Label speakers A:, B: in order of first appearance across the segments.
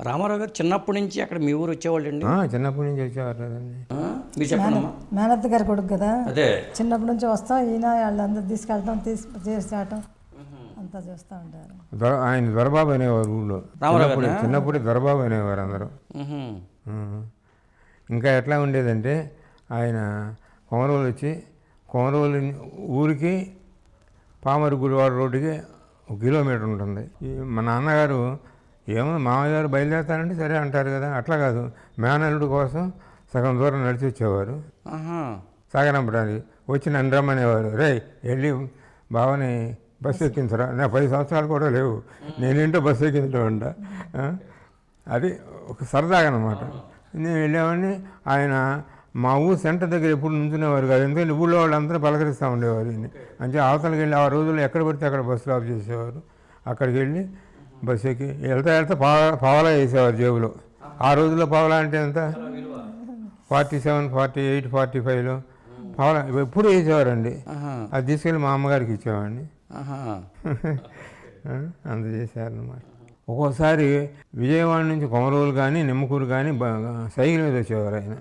A: రామారావు గారు చిన్నప్పటి నుంచి అక్కడ మీ ఊరు వచ్చేవాళ్ళండి?
B: ఆ, చిన్నప్పటి నుంచి వచ్చేవారు కదండి?
A: మీరు
C: మేనత్త గారి కొడుకు కదా?
A: అదే.
C: చిన్నప్పటి నుంచి వస్తాం ఈయన వాళ్ళందరూ తీసుకెళ్ళటం తీసి చేసేయటం. అంతా చేస్తూ ఉంటారు.
B: ఆయన దొరబాబు అనేవారు ఊళ్ళో.
A: రామారావు
B: చిన్నప్పుడు దొరబాబు అనేవారు అందరూ. ఇంకా ఎట్లా ఉండేదంటే ఆయన కొమరవలు వచ్చి కొమరవలు ఊరికి పామరు గుడివాడ రోడ్డుకి ఒక కిలోమీటర్ ఉంటుంది. ఈ మా నాన్నగారు ఏమో మామయ్యగారు బయలుదేరుతానంటే సరే అంటారు కదా. అట్లా కాదు. మేనల్లుడు కోసం సగం దూరం నడిచి వచ్చేవారు. సాగనంపడానికి వచ్చి నన్ను రమ్మనేవారు. రే వెళ్ళి బావని బస్సు ఎక్కించరా? నా పది సంవత్సరాలు కూడా లేవు. నేనేంటో బస్సు ఎక్కించడం? అది ఒక సరదాగా అనమాట నేను వెళ్ళేవాడిని. ఆయన మా ఊరు సెంటర్ దగ్గర ఎప్పుడు నుంచునేవారు కాదు. ఎందుకంటే ఊళ్ళో వాళ్ళందరూ పలకరిస్తూ ఉండేవారు. అంటే అవతలకి వెళ్ళి ఆ రోజుల్లో ఎక్కడ పడితే అక్కడ బస్సు ఆఫ్ చేసేవారు. అక్కడికి వెళ్ళి బస్సు ఎక్కి వెళ్తా వెళ్తా పావలా పావలా వేసేవారు జేబులో. ఆ రోజుల్లో పావలా అంటే ఎంత? Forty seven forty eight forty ఫైవ్లో పావలా ఎప్పుడు వేసేవారండి. అది తీసుకెళ్ళి మా అమ్మగారికి ఇచ్చేవాడిని. చేశారనమాట ఒక్కోసారి విజయవాడ నుంచి కొమరూలు కానీ నిమ్మకూరు కానీ సైకిల్ మీద వచ్చేవారు ఆయన.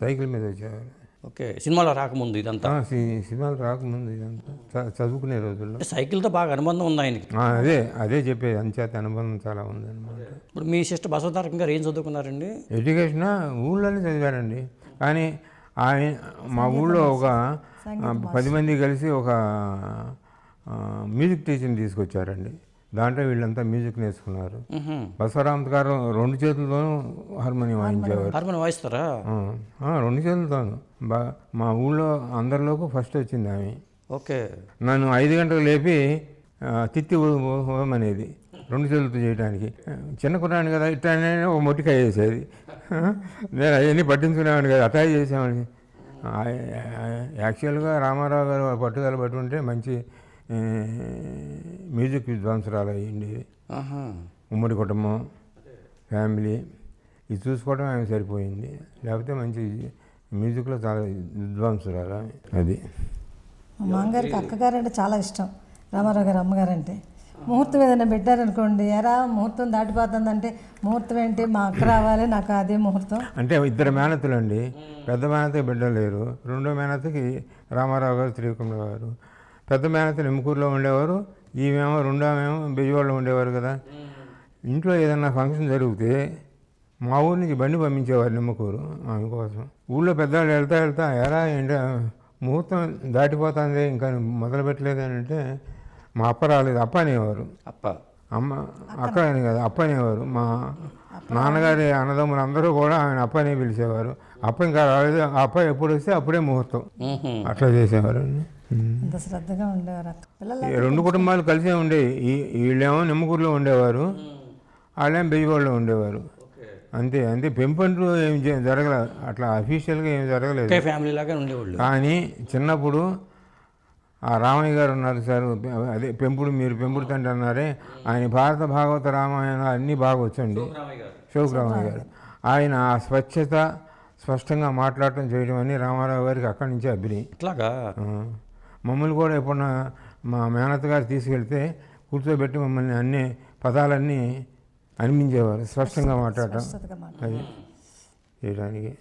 B: సైకిల్ మీద వచ్చేవారు.
A: ఓకే సినిమాలో రాకముందు ఇదంతా?
B: సినిమాలు రాకముందు ఇదంతా. చ- చదువుకునే రోజుల్లో.
A: అంటే సైకిల్తో బాగా అనుబంధం ఉంది ఆయనకి.
B: అదే అదే చెప్పేది. అంచేత అనుబంధం చాలా ఉందన్నమాట
A: ఇప్పుడు మీ సిస్టర్ బసవతారకం గారు ఏం చదువుకున్నారండి?
B: ఎడ్యుకేషన్? ఊళ్ళోనే చదివారండి. కానీ ఆయన మా ఊళ్ళో ఒక పది మంది కలిసి ఒక మ్యూజిక్ టీచర్ని తీసుకొచ్చారండి. దాంట్లో వీళ్ళంతా మ్యూజిక్ నేర్చుకున్నారు. బసవరామ్ గారు రెండు చేతులతోనూ హార్మోనియం వాయించేవారు.
A: హార్మోన్ వాయిస్తారా?
B: రెండు చేతులతోనూ. బా మా ఊళ్ళో అందరిలోకి ఫస్ట్ వచ్చింది ఆమె.
A: ఓకే.
B: నన్ను ఐదు గంటలకు లేపి తిత్తి అనేది రెండు చేతులతో చేయడానికి చిన్న కుర్రాన్ని కదా ఇట్లానే ఒక మొట్టికాయ వేసేది. నేను అవన్నీ పట్టించుకునేవాడిని కదా అటాయ్ చేసేవాడిని. యాక్చువల్గా రామారావు గారు పట్టుదల పట్టుకుంటే మంచి మ్యూజిక్ విద్వాంసరాలు అయ్యింది. ఉమ్మడి కుటుంబం ఫ్యామిలీ. ఇది చూసుకోవడం ఆమె సరిపోయింది. లేకపోతే మంచి మ్యూజిక్లో చాలా విద్వాంసురాలు. అది.
C: మా మామగారికి అక్కగారు అంటే చాలా ఇష్టం. రామారావు గారు అమ్మగారు అంటే ముహూర్తం ఏదైనా పెట్టారనుకోండి ఎరా ముహూర్తం దాటిపోతుందంటే ముహూర్తం ఏంటి? మా అక్క రావాలి నాకు అదే ముహూర్తం.
B: అంటే ఇద్దరు మేనత్తలు అండి పెద్ద మేనత్తకి బిడ్డలు లేరు. రెండో మేనత్తకి రామారావు గారు త్రివిక్రమ గారు. పెద్ద మేనత్త నిమ్మకూరులో ఉండేవారు ఈమెమో రెండో ఆమెమో బెజవాడలో ఉండేవారు కదా. ఇంట్లో ఏదన్నా ఫంక్షన్ జరిగితే మా ఊరి నుంచి బండి పంపించేవారు నిమ్మకూరు ఆమె కోసం. ఊళ్ళో పెద్దవాళ్ళు వెళ్తా వెళ్తా ఎరా ఏంటి ముహూర్తం దాటిపోతుంది ఇంకా మొదలు పెట్టలేదు అని అంటే మా అప్ప రాలేదు. అప్ప అనేవారు.
A: అప్ప.
B: అమ్మ అక్క అని కదా అప్ప అనేవారు. మా నాన్నగారి అన్నదమ్ములు అందరూ కూడా ఆయన అప్ప అనే పిలిచేవారు. అప్ప ఇంకా రాలేదు. అప్ప ఎప్పుడు వస్తే అప్పుడే ముహూర్తం.
A: మ్హూ.
B: అట్లా చేసేవారు.
C: అంత శ్రద్ధగా ఉండేవారు అక్క. పిల్లలు
B: ఈ రెండు కుటుంబాలు కలిసే ఉండేవి వీళ్ళేమో నిమ్మకూరులో ఉండేవారు వాళ్ళేమో బెయ్యవాడలో ఉండేవారు. అంతే అంతే. పెంపంటూ ఏం జరగల అట్లా అఫీషియల్గా ఏం జరగలేదు.
A: ఫ్యామిలీ లాగా ఉండేవాళ్ళు.
B: కానీ చిన్నప్పుడు ఆ రామయ్య గారు ఉన్నారు సార్ అదే పెంపుడు మీరు పెంపుడు తండ్రి అన్నారే ఆయన భారత భాగవత రామాయణ అన్నీ బాగా వచ్చండి. శోకరామయ్య గారు. ఆయన ఆ స్వచ్ఛత స్పష్టంగా మాట్లాడటం చేయడం అని రామారావు గారికి అక్కడి నుంచి అభినయం
A: ఇట్లాగా?
B: మమ్మల్ని కూడా ఎప్పుడన్నా మా మేనత్త గారు తీసుకెళ్తే కూర్చోబెట్టి మమ్మల్ని అన్ని పదాలన్నీ అనిపించేవారు స్పష్టంగా మాట్లాడటం. అది చేయడానికి.